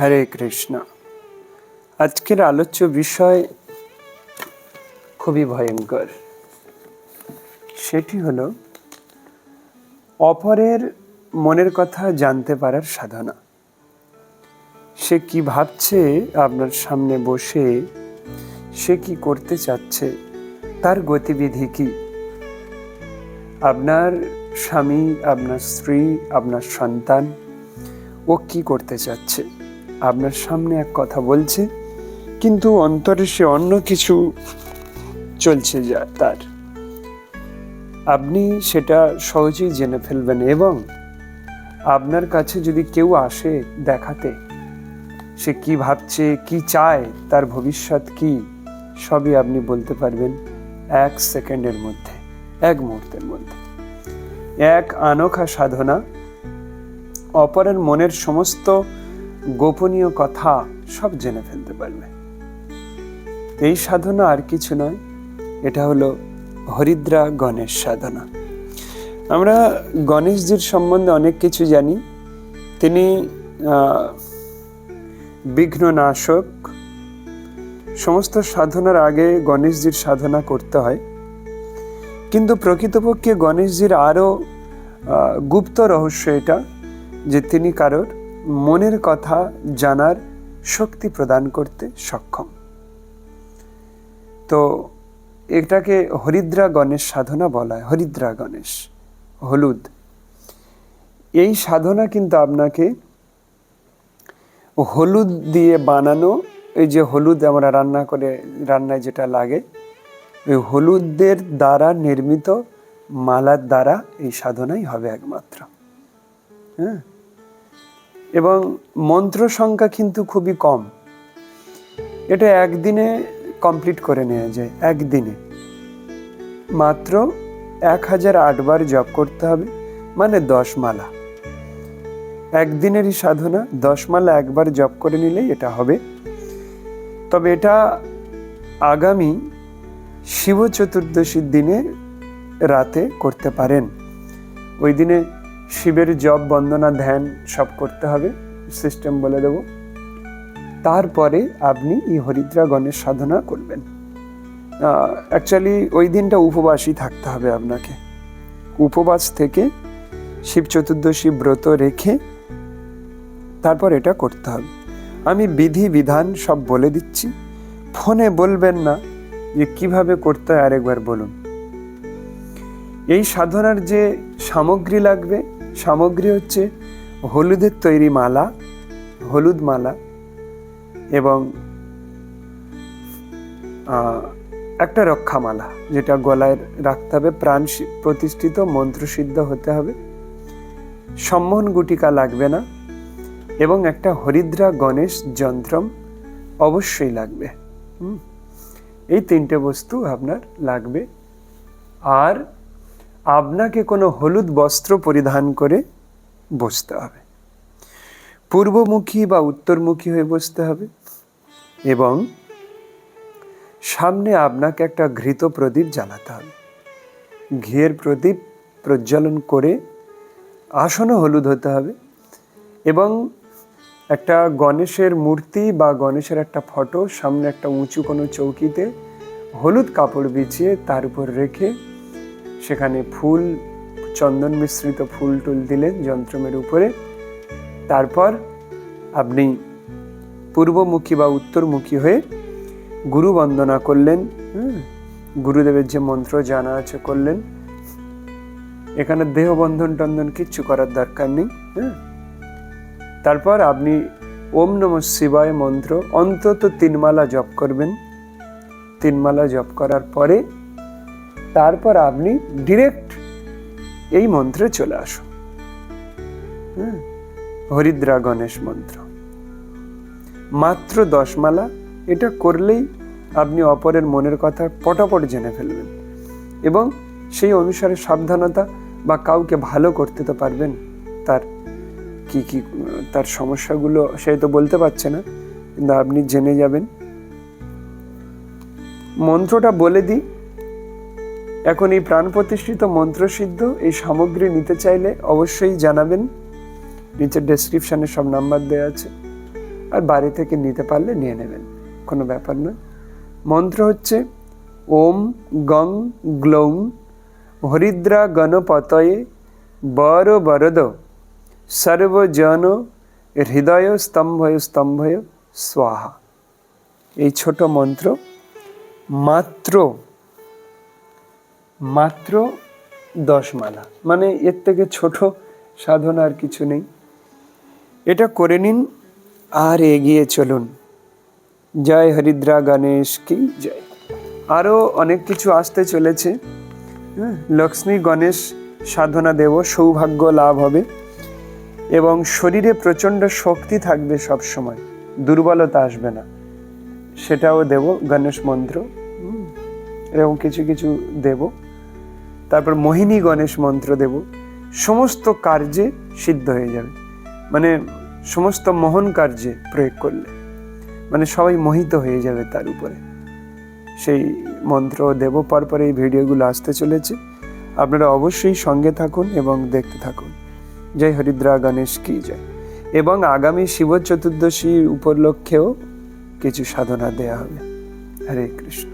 হরে কৃষ্ণ। আজকের আলোচ্য বিষয় খুবই ভয়ঙ্কর। সেটি হলো, অপরের মনের কথা জানতে পারার সাধনা। সে কি ভাবছে আপনার সামনে বসে? সে কি করতে চাচ্ছে? তার গতিবিধি কি? আপনার স্বামী, আপনার স্ত্রী, আপনার সন্তান, ও কি করতে চাচ্ছে? আপনার সামনে এক কথা বলছে, কিন্তু অন্তরে সে অন্য কিছু চলছে যা তার। আপনি সেটা সহজেই জেনে ফেলবেন এবং আপনার কাছে যদি কেউ আসে দেখাতে, সে কি ভাবছে, কি চায়, তার ভবিষ্যৎ কি, সবই আপনি বলতে পারবেন এক সেকেন্ডের মধ্যে, এক মুহূর্তের মধ্যে। এক আনোখা সাধনা, অপরের মনের সমস্ত গোপনীয় কথা সব জেনে ফেলতে পারবে। এই সাধনা আর কিছু নয়, এটা হলো হরিদ্রা গণেশ সাধনা। আমরা গণেশজির সম্বন্ধে অনেক কিছু জানি। তিনি বিঘ্ননাশক। সমস্ত সাধনার আগে গণেশজির সাধনা করতে হয়। কিন্তু প্রকৃতপক্ষে গণেশজির আরও গুপ্ত রহস্য এটা যে তিনি কারোর মনের কথা জানার শক্তি প্রদান করতে সক্ষম। তো এটাকে হরিদ্রা গণেশ সাধনা বলা হয়, হরিদ্রা গণেশ, হলুদ। এই সাধনা কিন্তু আপনাকে হলুদ দিয়ে বানানো, এই যে হলুদ আমরা রান্না করে, রান্নায় যেটা লাগে ওই হলুদের দ্বারা নির্মিত মালার দ্বারা এই সাধনাই হবে একমাত্র। হ্যাঁ? এবং মন্ত্র সংখ্যা কিন্তু খুবই কম। এটা একদিনে কমপ্লিট করে নেওয়া যায়, একদিনে। মাত্র এক হাজার আটবার জপ করতে হবে মানে দশ মালা। একদিনেরই সাধনা, দশ মালা একবার জপ করে নিলেই এটা হবে। তবে এটা আগামী শিব চতুর্দশীর দিনে রাতে করতে পারেন। ওই দিনে শিবের জপ, বন্দনা, ধ্যান সব করতে হবে সিস্টেম বলে দেব। তারপরে আপনি এই হরিদ্রা গণেশ সাধনা করবেন। অ্যাকচুয়ালি ওই দিনটা উপবাসই থাকতে হবে আপনাকে। উপবাস থেকে শিব চতুর্দশী ব্রত রেখে তারপর এটা করতে হবে। আমি বিধি, বিধান সব বলে দিচ্ছি। ফোনে বলবেন না যে কীভাবে করতে হয় আরেকবার বলুন। এই সাধনার যে সামগ্রী লাগবে সামগ্রী হচ্ছে হলুদের তৈরি মালা, হলুদ মালা এবং একটা রক্ষামালা যেটা গলায় রাখতে হবে, প্রাণ প্রতিষ্ঠিত, মন্ত্রসিদ্ধ হতে হবে সম্মোহন গুটিকা লাগবে না এবং একটা হরিদ্রা গণেশ যন্ত্রম অবশ্যই লাগবে। এই তিনটে বস্তু আপনার লাগবে আর আপনাকে কোনো হলুদ বস্ত্র পরিধান করে বসতে হবে। পূর্বমুখী বা উত্তরমুখী হয়ে বসতে হবে এবং সামনে আপনাকে একটা ঘৃত প্রদীপ জ্বালাতে হবে। ঘিয়ের প্রদীপ প্রজ্বলন করে আসনও হলুদ হতে হবে এবং একটা গণেশের মূর্তি বা গণেশের একটা ফটো সামনে একটা উঁচু কোনো চৌকিতে হলুদ কাপড় বিছিয়ে তার উপর রেখে সেখানে ফুল, চন্দন মিশ্রিত ফুল টুল দিলেন যন্ত্রমের উপরে। তারপর আপনি পূর্বমুখী বা উত্তরমুখী হয়ে গুরু বন্দনা করলেন। গুরুদেবের যে মন্ত্র জানা আছে করলেন। এখানে দেহ বন্ধন টন্ধন কিচ্ছু করার দরকার নেই। হ্যাঁ তারপর আপনি ওম নম শিবায় মন্ত্র, অন্তত তিনমালা জপ করবেন। তিনমালা জপ করার পরে তারপর আপনি ডিরেক্ট এই মন্ত্রে চলে আসুন। হুম, হরিদ্রা গণেশ মন্ত্র। মাত্র দশ মালা এটা করলেই আপনি অপরের মনের কথা পটাপট জেনে ফেলবেন এবং সেই অনুসারে সাবধানতা বা কাউকে ভালো করতে তো পারবেন তার কি কি তার সমস্যাগুলো সে তো বলতে পারছে না কিন্তু আপনি জেনে যাবেন। মন্ত্রটা বলে দিই এখন এই প্রাণ প্রতিষ্ঠিত মন্ত্রসিদ্ধ এই সামগ্রী নিতে চাইলে অবশ্যই জানাবেন। নিচের ডেসক্রিপশানে সব নাম্বার দেওয়া আছে। আর বাড়ি থেকে নিতে পারলে নিয়ে নেবেন, কোনো ব্যাপার নয়। মন্ত্র হচ্ছে, ওম গং গ্লৌং হরিদ্রা গণপতয়ে বর বরদ সর্বজন হৃদয় স্তম্ভয় স্তম্ভয় স্বাহা। এই ছোট মন্ত্র মাত্র মাত্র দশ মালা। মানে এর থেকে ছোট সাধনা আর কিছু নেই। এটা করে নিন আর এগিয়ে চলুন। জয় হরিদ্রা গণেশ কি জয়। আরও অনেক কিছু আসতে চলেছে। হ্যাঁ, লক্ষ্মী গণেশ সাধনা দেব সৌভাগ্য লাভ হবে এবং শরীরে প্রচণ্ড শক্তি থাকবে সব সময়। দুর্বলতা আসবে না। সেটাও দেব গণেশ মন্ত্র। এরকম কিছু কিছু দেব। তারপর মোহিনী গণেশ মন্ত্র দেব, সমস্ত কার্যে সিদ্ধ হয়ে যাবে। মানে সমস্ত মোহন কার্যে প্রয়োগ করলে। মানে সবাই মোহিত হয়ে যাবে তার উপরে। সেই মন্ত্র দেব পরপর এই ভিডিওগুলো আসতে চলেছে। আপনারা অবশ্যই সঙ্গে থাকুন এবং দেখতে থাকুন। জয় হরিদ্রা, গণেশ কি জয়। এবং আগামী শিব চতুর্দশী উপলক্ষেও কিছু সাধনা দেয়া হবে। হরে কৃষ্ণ।